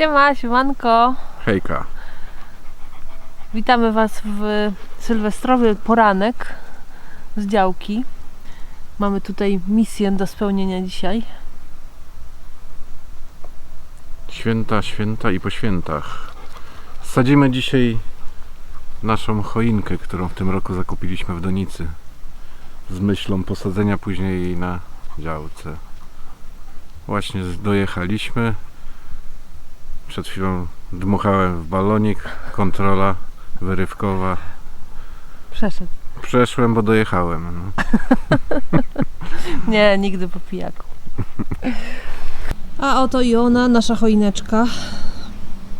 Siema, siemanko. Hejka. Witamy Was w sylwestrowy poranek z działki. Mamy tutaj misję do spełnienia dzisiaj. Święta, święta i po świętach. Sadzimy dzisiaj naszą choinkę, którą w tym roku zakupiliśmy w Donicy. Z myślą posadzenia później jej na działce. Właśnie dojechaliśmy. Przed chwilą dmuchałem w balonik. Kontrola wyrywkowa. Przeszedł. Przeszłem, bo dojechałem. No. Nie, nigdy po pijaku. A oto i ona, nasza choineczka.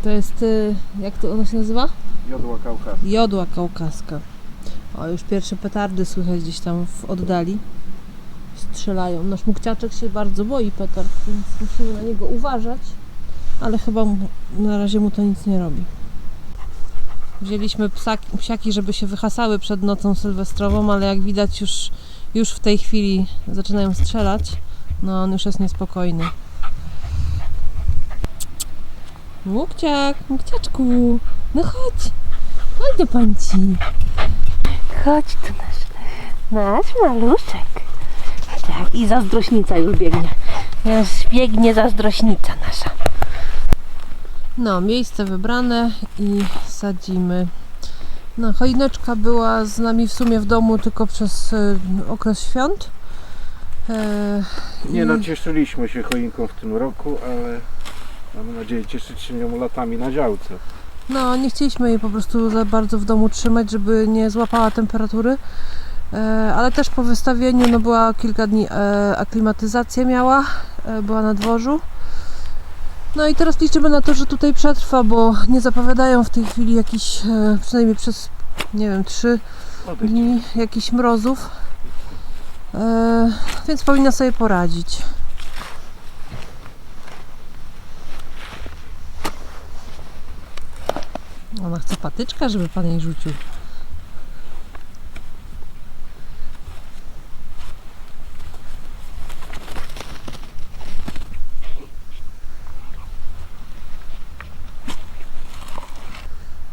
To jest, y, jak to ona się nazywa? Jodła Kaukaz. Jodła kaukaska. O, już pierwsze petardy słychać gdzieś tam w oddali. Strzelają. Nasz mukciaczek się bardzo boi petard, więc musimy na niego uważać. Ale chyba mu, na razie mu to nic nie robi. Wzięliśmy psaki, psiaki, żeby się wyhasały przed nocą sylwestrową, ale jak widać już, już w tej chwili zaczynają strzelać. No on już jest niespokojny. Mukciak, mukciaczku, no chodź. Chodź do panci. Chodź tu nasz, nasz maluszek. Tak, i zazdrośnica już biegnie. Już biegnie zazdrośnica nasza. No, miejsce wybrane i sadzimy. No, choineczka była z nami w sumie w domu tylko przez y, okres świąt. E, Nie no, cieszyliśmy się choinką w tym roku, ale mamy nadzieję cieszyć się nią latami na działce. No, nie chcieliśmy jej po prostu za bardzo w domu trzymać, żeby nie złapała temperatury. E, ale też po wystawieniu, no była kilka dni e, aklimatyzację miała, e, była na dworzu. No i teraz liczymy na to, że tutaj przetrwa, bo nie zapowiadają w tej chwili jakichś, e, przynajmniej przez, nie wiem, trzy Odejdź. dni jakichś mrozów. E, więc powinna sobie poradzić. Ona chce patyczka, żeby pan jej rzucił.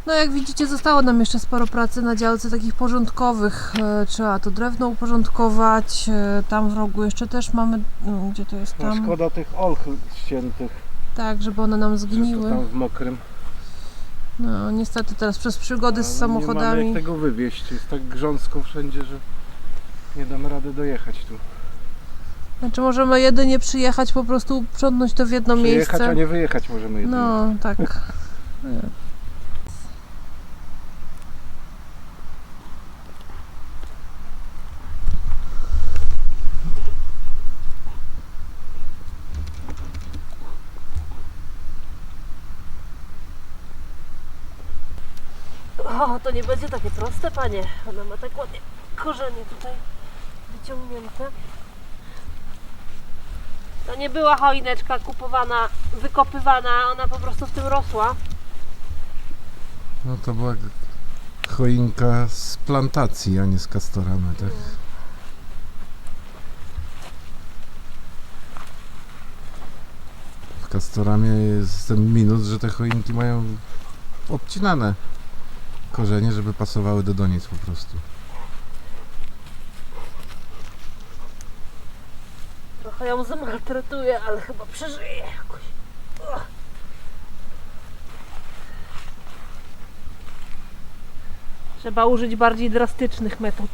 No jak widzicie zostało nam jeszcze sporo pracy na działce takich porządkowych. E, trzeba to drewno uporządkować. E, tam w rogu jeszcze też mamy, no, gdzie to jest No, tam? szkoda tych olch ściętych, Tak, żeby one nam zgniły. tam w mokrym. No niestety teraz przez przygody z Ale Nie mamy samochodami. jak tego wywieźć, jest tak grząsko wszędzie, że nie damy rady dojechać tu. Znaczy możemy jedynie przyjechać, po prostu uprzątnąć to w jedno Przyjechać, miejsce. a nie wyjechać możemy jedynie. No, tak. Nie. O, to nie będzie takie proste, panie. Ona ma tak ładnie korzenie tutaj wyciągnięte. To nie była choineczka kupowana, wykopywana, ona po prostu w tym rosła. No to była choinka z plantacji, a nie z kastoramy, tak? W kastoramie jest ten minus, że te choinki mają obcinane korzenie, żeby pasowały do donic po prostu. Trochę ją zamaltretuję, ale chyba przeżyję jakoś. Trzeba użyć bardziej drastycznych metod.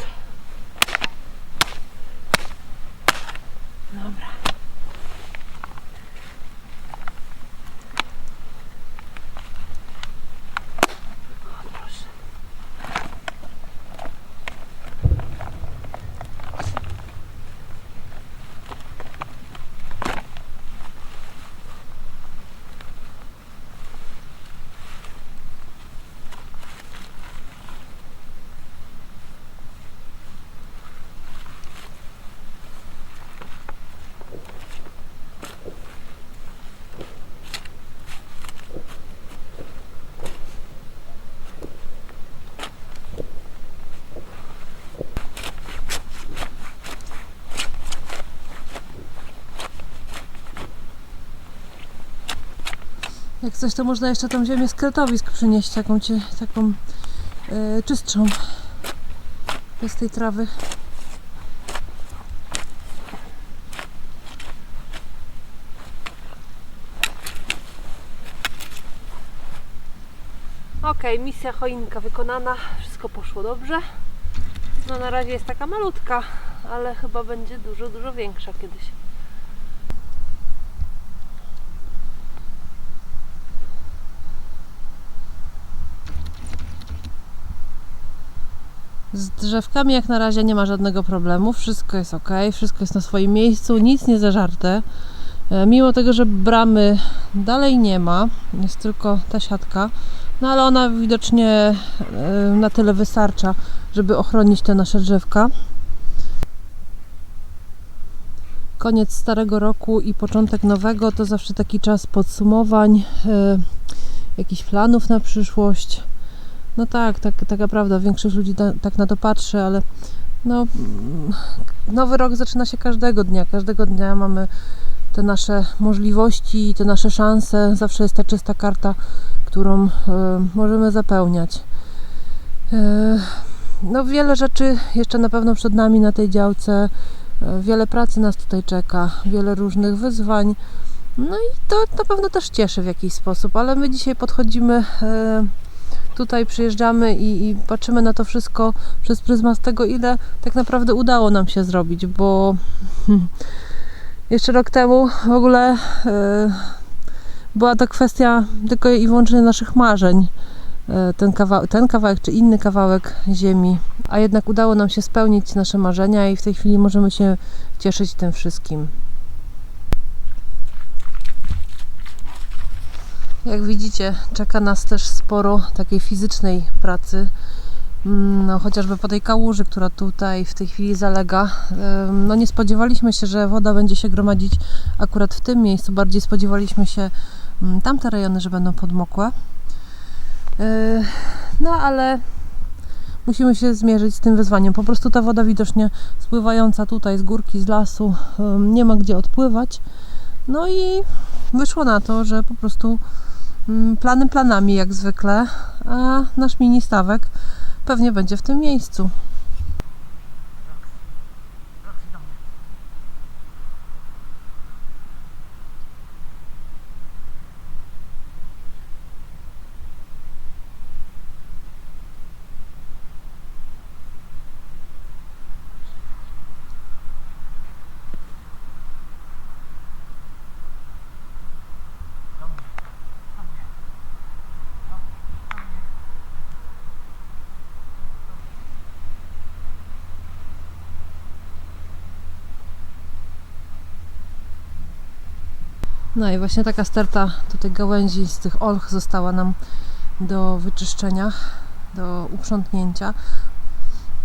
Jak coś, to można jeszcze tą ziemię z kretowisk przynieść, taką, cie, taką e, czystszą. Bez tej trawy. Ok, misja choinka wykonana, wszystko poszło dobrze. No na razie jest taka malutka, ale chyba będzie dużo, dużo większa kiedyś. Z drzewkami jak na razie nie ma żadnego problemu, wszystko jest ok, wszystko jest na swoim miejscu, nic nie zażarte. E, Mimo tego, że bramy dalej nie ma, jest tylko ta siatka, no ale ona widocznie e, na tyle wystarcza, żeby ochronić te nasze drzewka. Koniec starego roku i początek nowego to zawsze taki czas podsumowań, e, jakichś planów na przyszłość. No tak, tak, taka prawda, większość ludzi ta, tak na to patrzy, ale no, mm, nowy rok zaczyna się każdego dnia. Każdego dnia mamy te nasze możliwości, te nasze szanse. Zawsze jest ta czysta karta, którą e, możemy zapełniać. E, no, wiele rzeczy jeszcze na pewno przed nami na tej działce. E, wiele pracy nas tutaj czeka, wiele różnych wyzwań. No i to na pewno też cieszy w jakiś sposób, ale my dzisiaj podchodzimy e, tutaj przyjeżdżamy i, i patrzymy na to wszystko przez pryzmat tego, ile tak naprawdę udało nam się zrobić, bo jeszcze rok temu w ogóle e, była to kwestia tylko i wyłącznie naszych marzeń. E, ten, kawa- ten kawałek czy inny kawałek ziemi, a jednak udało nam się spełnić nasze marzenia i w tej chwili możemy się cieszyć tym wszystkim. Jak widzicie, czeka nas też sporo takiej fizycznej pracy. Mm, No, chociażby po tej kałuży, która tutaj w tej chwili zalega. No, nie spodziewaliśmy się, że woda będzie się gromadzić akurat w tym miejscu. Bardziej spodziewaliśmy się mm, tamte rejony, że będą podmokłe. Yy, No, ale musimy się zmierzyć z tym wyzwaniem. Po prostu ta woda widocznie spływająca tutaj z górki, z lasu, nie ma gdzie odpływać. No i wyszło na to, że po prostu plany planami jak zwykle, a nasz mini stawek pewnie będzie w tym miejscu. No i właśnie taka sterta tutaj gałęzi z tych olch została nam do wyczyszczenia, do uprzątnięcia.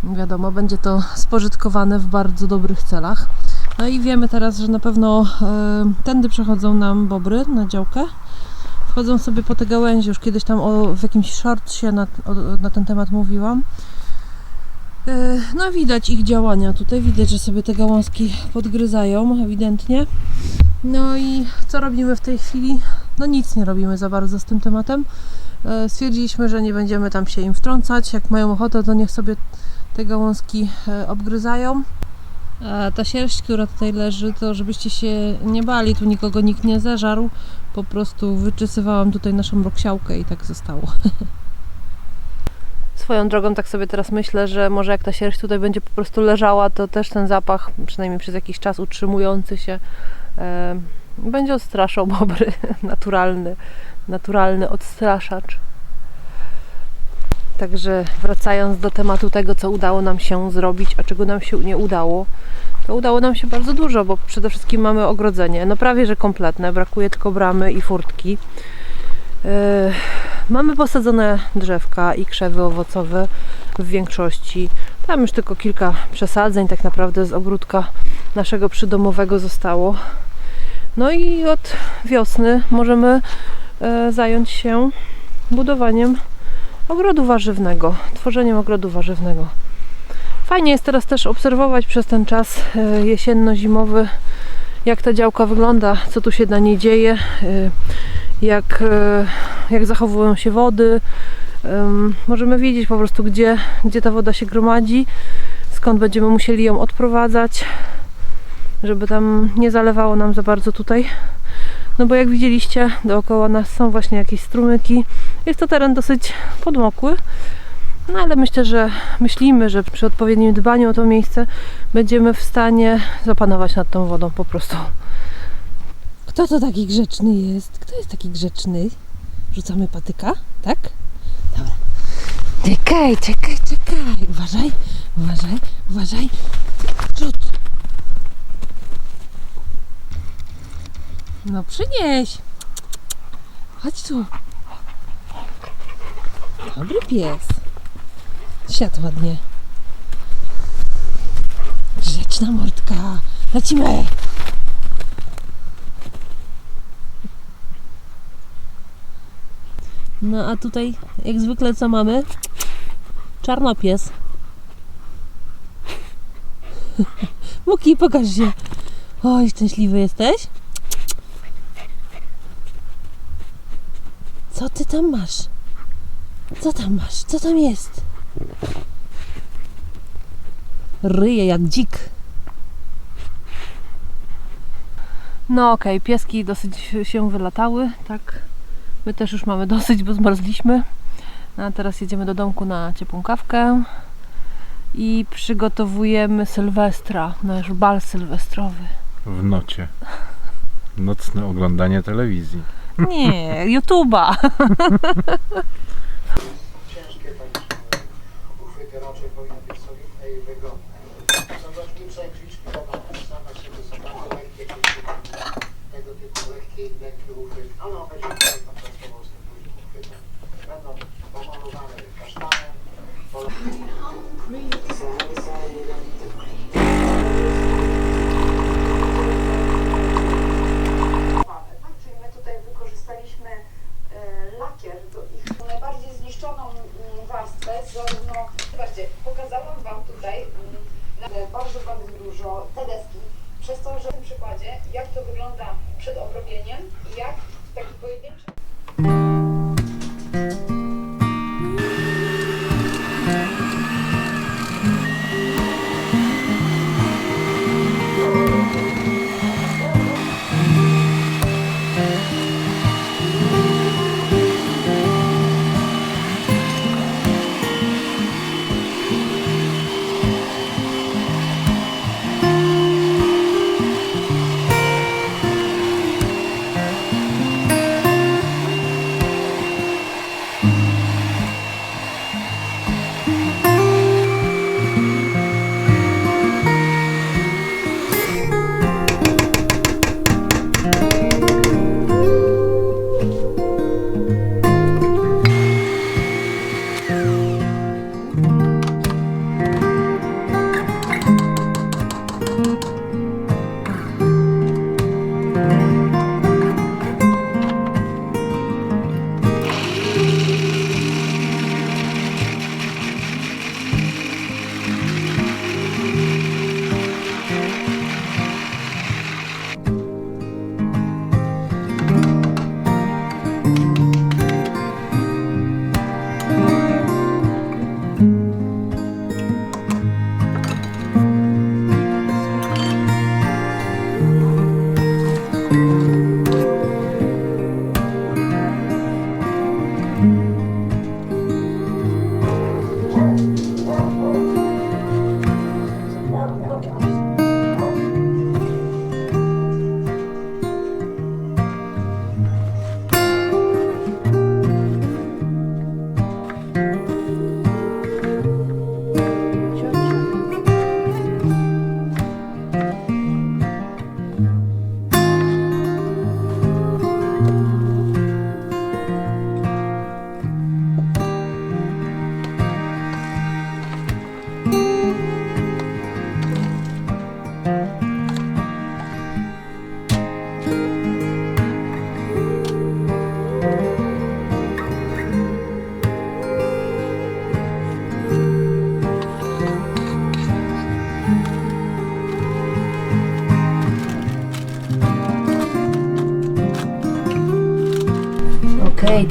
Wiadomo, będzie to spożytkowane w bardzo dobrych celach. No i wiemy teraz, że na pewno e, tędy przechodzą nam bobry na działkę. Wchodzą sobie po te gałęzie. Już kiedyś tam o, w jakimś shortsie na, o, na ten temat mówiłam. E, no widać ich działania tutaj. Widać, że sobie te gałązki podgryzają ewidentnie. No i co robimy w tej chwili? No nic nie robimy za bardzo z tym tematem. E, Stwierdziliśmy, że nie będziemy tam się im wtrącać. Jak mają ochotę, to niech sobie te gałązki e, obgryzają. A ta sierść, która tutaj leży, to żebyście się nie bali, tu nikogo nikt nie zeżarł. Po prostu wyczesywałam tutaj naszą roksiałkę i tak zostało. Swoją drogą tak sobie teraz myślę, że może jak ta sierść tutaj będzie po prostu leżała, to też ten zapach, przynajmniej przez jakiś czas utrzymujący się, e, będzie odstraszał bobry. Naturalny, naturalny odstraszacz. Także wracając do tematu tego, co udało nam się zrobić, a czego nam się nie udało, to udało nam się bardzo dużo, bo przede wszystkim mamy ogrodzenie, no prawie że kompletne, brakuje tylko bramy i furtki. Yy, mamy posadzone drzewka i krzewy owocowe w większości. Tam już tylko kilka przesadzeń tak naprawdę z ogródka naszego przydomowego zostało. No i od wiosny możemy e, zająć się budowaniem ogrodu warzywnego, tworzeniem ogrodu warzywnego. Fajnie jest teraz też obserwować przez ten czas e, jesienno-zimowy, jak ta działka wygląda, co tu się na niej dzieje. E, jak, jak zachowują się wody. Em, Możemy wiedzieć po prostu, gdzie, gdzie ta woda się gromadzi, skąd będziemy musieli ją odprowadzać, żeby tam nie zalewało nam za bardzo tutaj. No bo jak widzieliście, dookoła nas są właśnie jakieś strumyki. Jest to teren dosyć podmokły. No ale myślę, że myślimy, że przy odpowiednim dbaniu o to miejsce będziemy w stanie zapanować nad tą wodą po prostu. Kto to taki grzeczny jest? Kto jest taki grzeczny? Rzucamy patyka, tak? Dobra. Czekaj, czekaj, czekaj. Uważaj, uważaj, uważaj. Rzut. No przynieś. Chodź tu. Dobry pies. Siadł ładnie. Grzeczna mordka. Lecimy. No a tutaj jak zwykle co mamy? Czarnopies. Muki, pokaż się. Oj, szczęśliwy jesteś? Co ty tam masz? Co tam masz? Co tam jest? Ryje jak dzik. No okej, pieski dosyć się wylatały, tak. My też już mamy dosyć, bo zmarzliśmy. No, A teraz jedziemy do domku na ciepłą kawkę i przygotowujemy Sylwestra, nasz bal sylwestrowy. W nocie. Nocne oglądanie telewizji. Nie, YouTube'a. ciężkie bądź uchwyty raczej powinny być solidne i wygodne. Sądownicze kliczki mogą powstawać sobie są bardzo lekkie kliczki. Tego typu lekkie, lekki uchwyt, ale on będzie tutaj kontrastował z tym dużym uchwytem. Będą pomalowane kasztanem, Tak,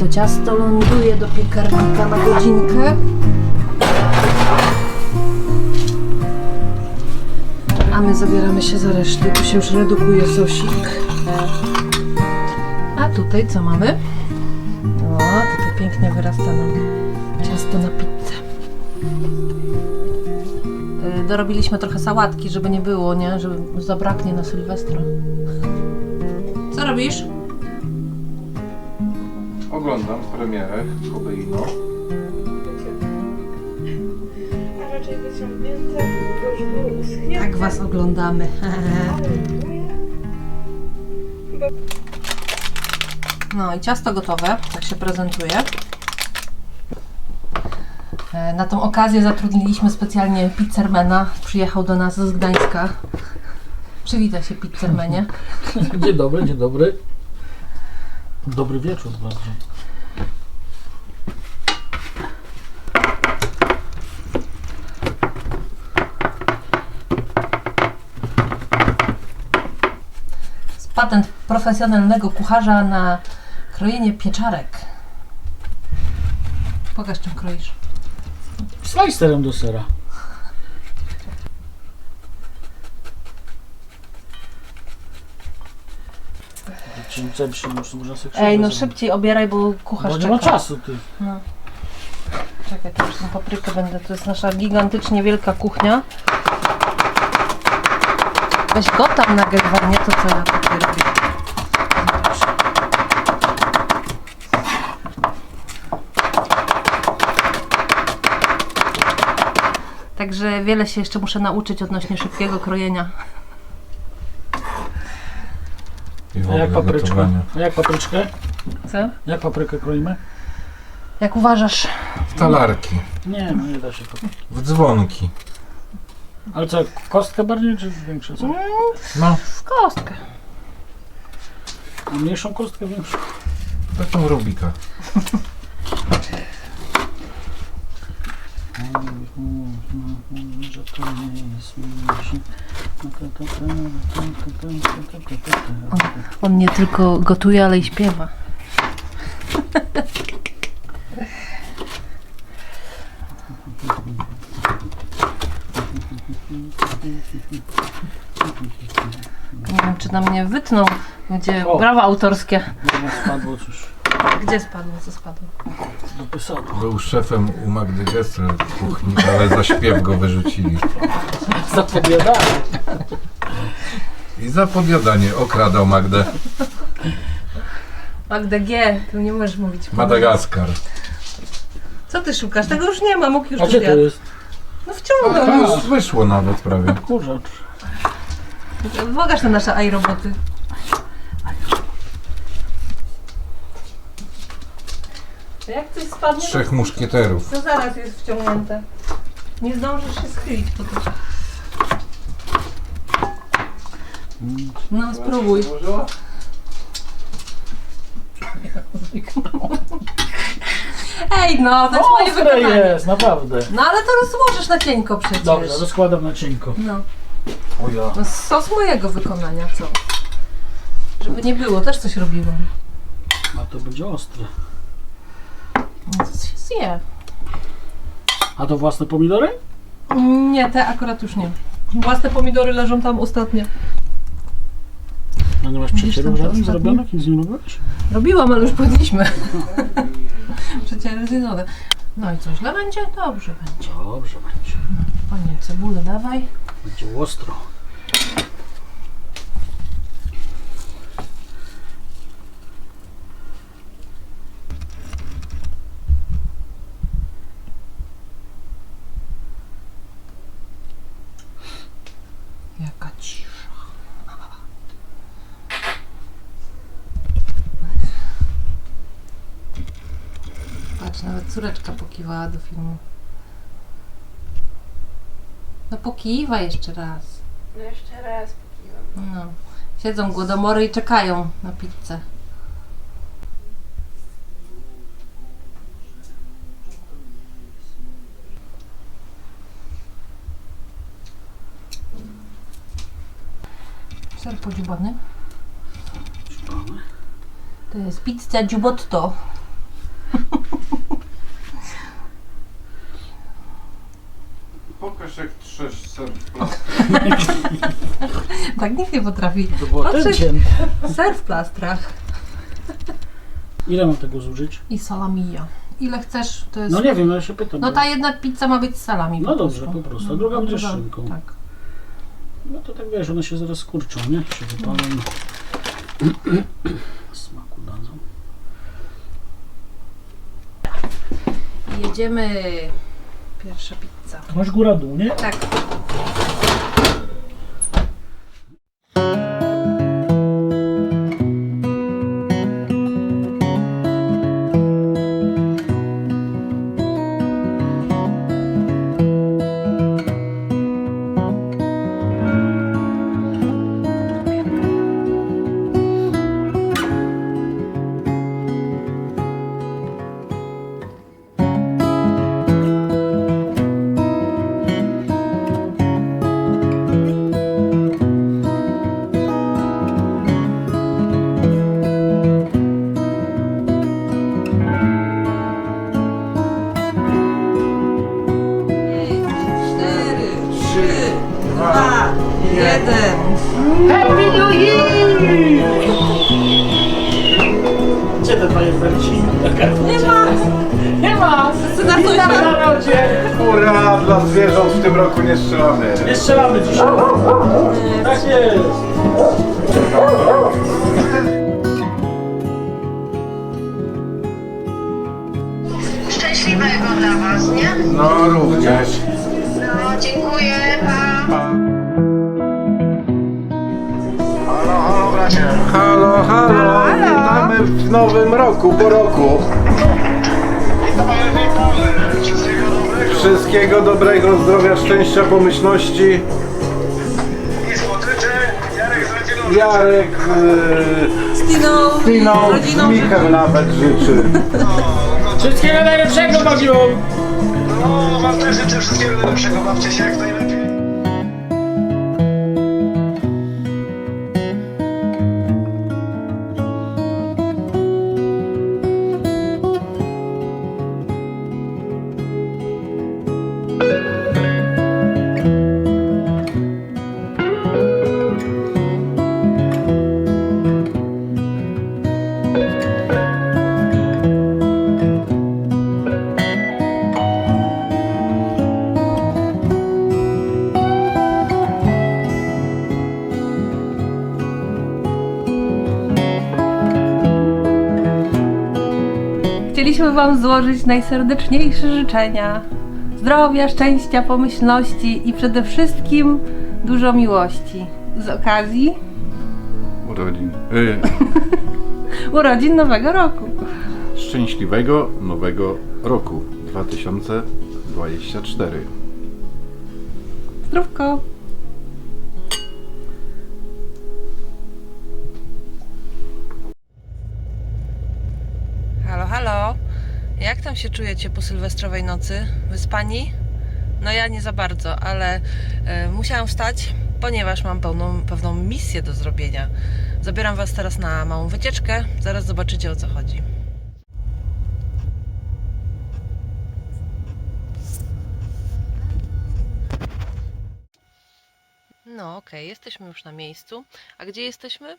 to ciasto ląduje do piekarnika na godzinkę. A my zabieramy się za resztę, tu się już redukuje sosik. A tutaj co mamy? O, tutaj pięknie wyrasta nam ciasto na pizzę. Y, Dorobiliśmy trochę sałatki, żeby nie było, nie? Żeby zabraknie na Sylwestra. Co robisz? Oglądam premierę Kobeino. a raczej wyciągnięte, bo już było uschnięte. Tak was oglądamy. No i ciasto gotowe, tak się prezentuje. E, Na tą okazję zatrudniliśmy specjalnie pizzermana. Przyjechał do nas z Gdańska. Przywitaj się pizzermenie. Dzień dobry, dzień dobry. Dobry wieczór bardzo. Z patent profesjonalnego kucharza na krojenie pieczarek. Pokaż czym kroisz. Slicerem do sera. Czym lepszy może, można sobie Ej, no szybciej obieraj, bo kucharz Bo nie czeka. ma czasu ty. Czekaj, to już tą paprykę będę. To jest nasza gigantycznie wielka kuchnia. Weź go tam nagrywaj, nie to co ja tutaj robię. Także wiele się jeszcze muszę nauczyć odnośnie szybkiego krojenia. I w A jak gotowania. A jak papryczkę? Co? Jak paprykę kroimy? Jak uważasz? W talarki, Nie, no nie da się. kop- w dzwonki. Ale co, kostkę bardziej czy większe? Co? No, W kostkę. A mniejszą kostkę, większą? taką Rubika. Że to nie jest mniejszy. On nie tylko gotuje, ale i śpiewa. Nie wiem, czy na mnie wytną, gdzie O. brawa autorskie. Spadło coś Gdzie spadło, co spadło? do. Był szefem u Magdy Gessler w kuchni, ale za śpiew go wyrzucili. Zapowiadałem. I za podjadanie okradał Magdę. Magda G, tu nie możesz mówić. Madagaskar. Co ty szukasz? Tego już nie ma, mógł już A gdzie to jest? No To wciągnął. już wyszło nawet prawie. Kurzacz. Pokaż te nasze Jak coś spadnie, to, Trzech muszkieterów. to zaraz jest wciągnięte. Nie zdążysz się schylić po to. No, spróbuj. Ej, no, to jest moje Ostre wykonanie. jest, naprawdę. No, ale to rozłożysz na cienko przecież. Dobrze, rozkładam na cienko. No, O ja. no sos mojego wykonania, co? Żeby nie było, też coś robiłam. A to będzie ostre. No, to się zje. A to własne pomidory? Nie, te akurat już nie. Własne pomidory leżą tam ostatnio. A nie masz przecierów żadnych zrobionych? Robiłeś? Robiłam, ale już podliśmy. Przecież zjedzone. No i co, źle będzie? Dobrze będzie. Dobrze będzie. Panie, cebulę dawaj. Będzie ostro. Nawet córeczka pokiwała do filmu. No pokiwa jeszcze raz. No jeszcze raz pokiwam. No. Siedzą głodomory i czekają na pizzę. Ser podziubany. To jest pizza giubotto. Tak nikt nie potrafi. To było cień. Ser w plastrach. Ile mam tego zużyć? I salamija. Ile chcesz, to jest... No nie wiem, ja się pytam. No bo- ta jedna pizza ma być z salami No po dobrze, prostu. po prostu, a druga będzie z szynką. Tak. No to tak wiesz, one się zaraz skurczą, nie? Się wypalą. Smaku dadzą. Jedziemy. Pierwsza pizza. Masz góra dół, nie? Tak. Roku nie strzelamy. Nie strzelamy dzisiaj. Tak jest. Szczęśliwego dla Was, nie? No również. No, dziękuję, pa. Halo, halo bracie. Halo, halo, witamy w nowym roku, po roku. Witamy, witamy. Wszystkiego dobrego. Zdrowia, szczęścia, pomyślności. I słodyczy. Jarek z. Jarek, z Tiną, Tino, rodziną. Michał nawet życzy. Wszystkiego najlepszego, Magiu! No, wam też życzę wszystkiego najlepszego. Bawcie się jak najlepiej. Wam złożyć najserdeczniejsze życzenia. Zdrowia, szczęścia, pomyślności i przede wszystkim dużo miłości. Z okazji Urodzin. Yy, urodzin Nowego Roku. szczęśliwego nowego roku 2024. Zdrówko! Czujecie po sylwestrowej nocy? Wyspani? No ja nie za bardzo, ale e, musiałam wstać, ponieważ mam pełną, pewną misję do zrobienia. Zabieram Was teraz na małą wycieczkę, zaraz zobaczycie o co chodzi. No, okej, jesteśmy już na miejscu. A gdzie jesteśmy?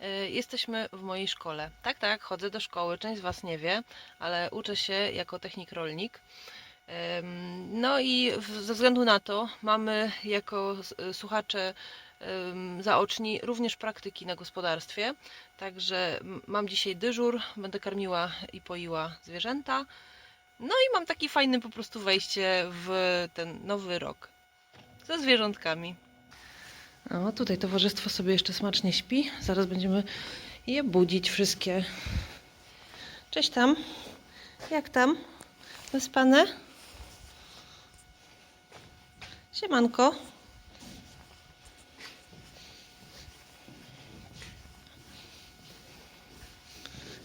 Y, Jesteśmy w mojej szkole. Tak, tak, chodzę do szkoły. Część z Was nie wie, ale uczę się jako technik rolnik. No i ze względu na to mamy jako y, słuchacze zaoczni również praktyki na gospodarstwie. Także mam dzisiaj dyżur, będę karmiła i poiła zwierzęta. No i mam taki fajny po prostu wejście w ten nowy rok ze zwierzątkami. O, tutaj towarzystwo sobie jeszcze smacznie śpi. Zaraz będziemy je budzić wszystkie. Cześć tam. Jak tam? Wyspane? Siemanko.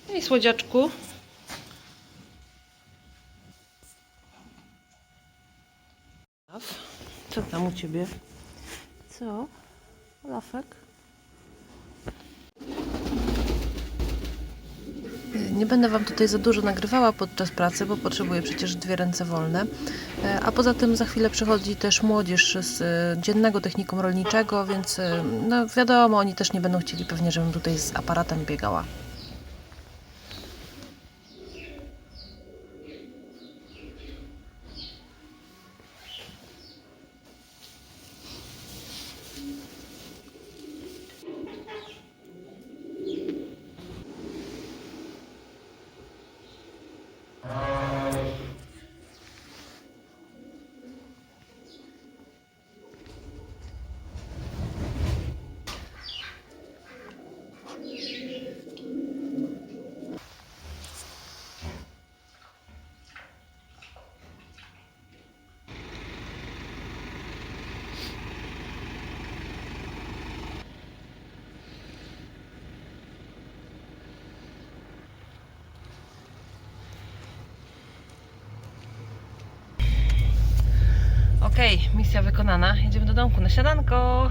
Ej, słodziaczku. Co tam u ciebie? Co? Olafek? Nie będę Wam tutaj za dużo nagrywała podczas pracy, bo potrzebuję przecież dwie ręce wolne. E, A poza tym za chwilę przychodzi też młodzież z e, dziennego technikum rolniczego, więc e, no wiadomo, oni też nie będą chcieli pewnie, żebym tutaj z aparatem biegała. Okej, misja wykonana. Jedziemy do domku na śniadanko.